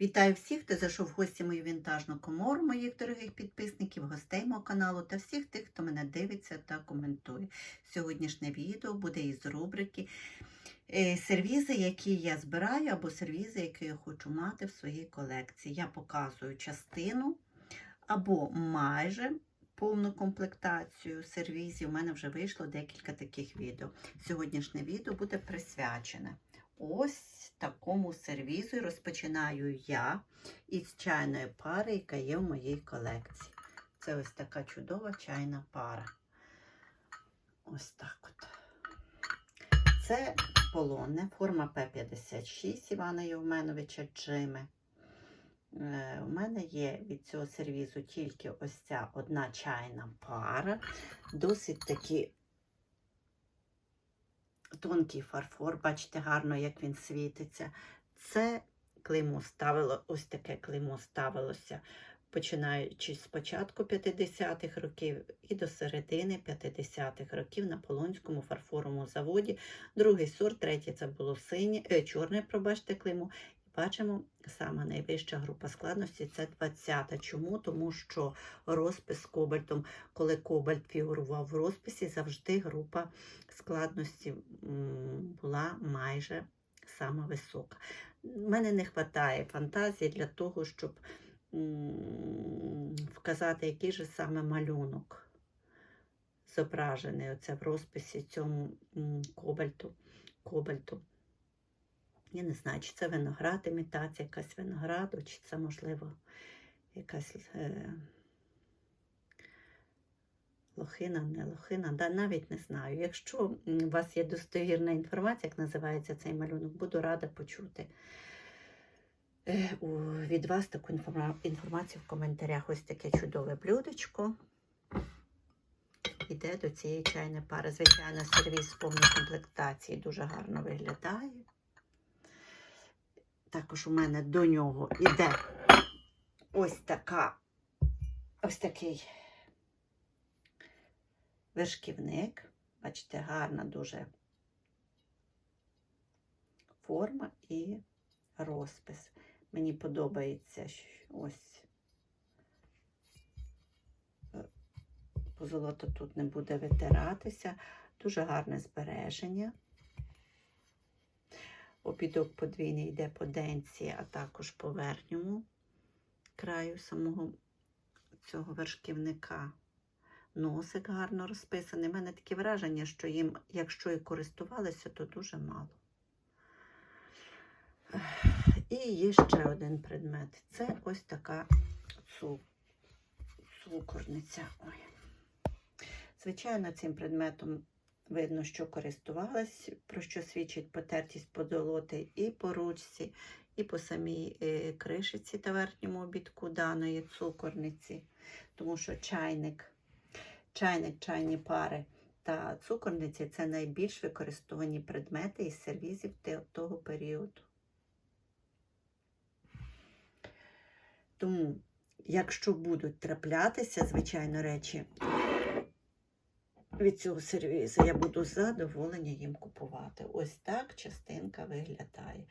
Вітаю всіх, хто зайшов в гості мою вінтажну комору, моїх дорогих підписників, гостей мого каналу та всіх тих, хто мене дивиться та коментує. Сьогоднішнє відео буде із рубрики е, сервізи, які я збираю, або сервізи, які я хочу мати в своїй колекції. Я показую частину або майже повну комплектацію сервізів. У мене вже вийшло декілька таких відео. Сьогоднішнє відео буде присвячене ось такому сервізу. Розпочинаю я із чайної пари, яка є в моїй колекції. Це ось така чудова чайна пара. Ось так от. Це полонне, форма П-56 Івана Євменовича Джими. Е, У мене є від цього сервізу тільки ось ця одна чайна пара. Досить такі тонкий фарфор, бачите гарно, як він світиться. Це клеймо ставило, ось таке клеймо ставилося, починаючи з початку 50-х років і до середини 50-х років на Полонському фарфоровому заводі. Другий сорт, третій це було синє, е, чорне, пробачте, клеймо. Бачимо, сама найвища група складності це 20. Чому? Тому що розпис з кобальтом, коли кобальт фігурував в розписі, завжди група складності була майже сама висока. Мене не вистачає фантазії для того, щоб вказати, який же саме малюнок зображений оце в розписі цьому кобальту. кобальту. Я не знаю, чи це виноград, імітація якась винограду, чи це, можливо, якась е, лохина, не лохина, да, навіть не знаю. Якщо у вас є достовірна інформація, як називається цей малюнок, буду рада почути е, у- від вас таку інформацію в коментарях. Ось таке чудове блюдечко. Іде до цієї чайної пари. Звичайно, сервіс в повній комплектації дуже гарно виглядає. Також у мене до нього іде ось така, ось такий вершківник. Бачите, гарна дуже форма і розпис. Мені подобається ось е, позолота тут не буде витиратися. Дуже гарне збереження. Обідок подвійний йде по денці, а також по верхньому краю самого цього вершківника. Носик гарно розписаний. У мене таке враження, що їм, якщо і користувалися, то дуже мало. І є ще один предмет. Це ось така цу- цукорниця. Ой. Звичайно, цим предметом видно, що користувалась, про що свідчить потертість подолоти і по ручці, і по самій е, кришиці та верхньому обідку даної цукорниці. Тому що чайник, чайник, чайні пари та цукорниці це найбільш використовані предмети із сервізів того періоду. Тому, якщо будуть траплятися, звичайно, речі від цього сервізу, я буду з задоволенням їм купувати. Ось так частинка виглядає.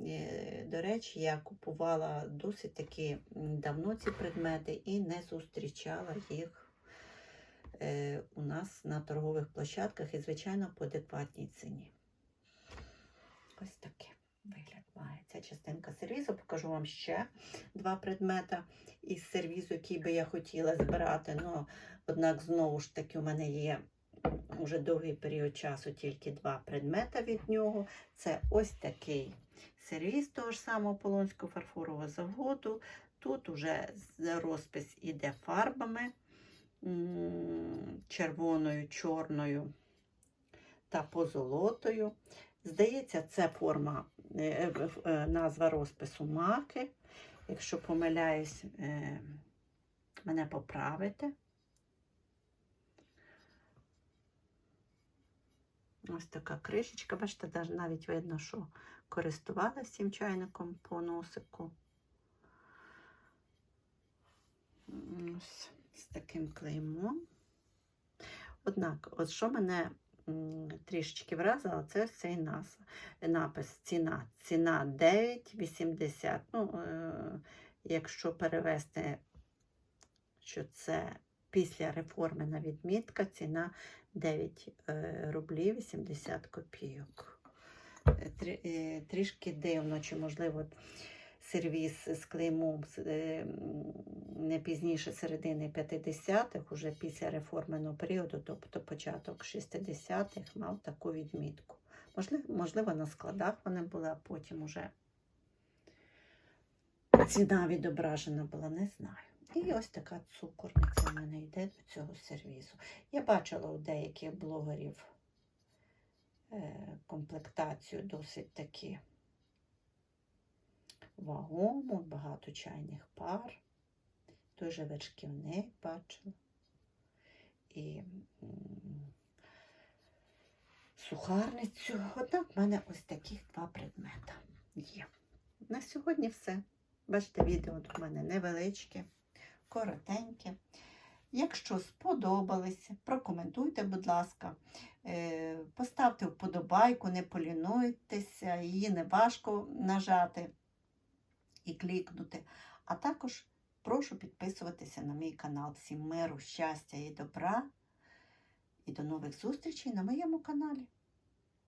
Е, До речі, я купувала досить таки давно ці предмети і не зустрічала їх е, у нас на торгових площадках і, звичайно, по адекватній ціні. Ось таке вигляд має ця частинка сервізу. Покажу вам ще два предмета із сервізу, який би я хотіла збирати. Ну, однак, знову ж таки, у мене є вже довгий період часу тільки два предмета від нього. Це ось такий сервіз того ж самого Полонського фарфорового заводу. Тут уже розпис іде фарбами червоною, чорною та позолотою. Здається, це форма, е, е, е, назва розпису маки. Якщо помиляюсь, мене поправите. Ось така кришечка. Бачите, навіть видно, що користувалася цим чайником по носику. Ось з таким клеймом. Однак, от що мене трішечки вразила, це ось цей напис ціна. Ціна 9,80. Ну, е, якщо перевести, що це після реформи на відмітка, ціна 9 е, рублів 80 копійок. Е, трі- Трішки дивно, чи можливо сервіс з клеймом е, не пізніше середини 50-х, уже після реформеного періоду, тобто початок 60-х, мав таку відмітку. Можливо, можливо, на складах вони були, а потім уже ціна відображена була, не знаю. І ось така цукорниця в мене йде до цього сервізу. Я бачила у деяких блогерів е, комплектацію досить таки вагому, багато чайних пар. Той же вершківник бачила. І сухарницю. Однак в мене ось таких два предмета є. На сьогодні все. Бачите, відео до мене невеличке, коротеньке. Якщо сподобалися, прокоментуйте, будь ласка, Е, поставте вподобайку, не полінуйтеся, її не важко нажати і клікнути. А також прошу підписуватися на мій канал. Всім миру, щастя і добра. І до нових зустрічей на моєму каналі.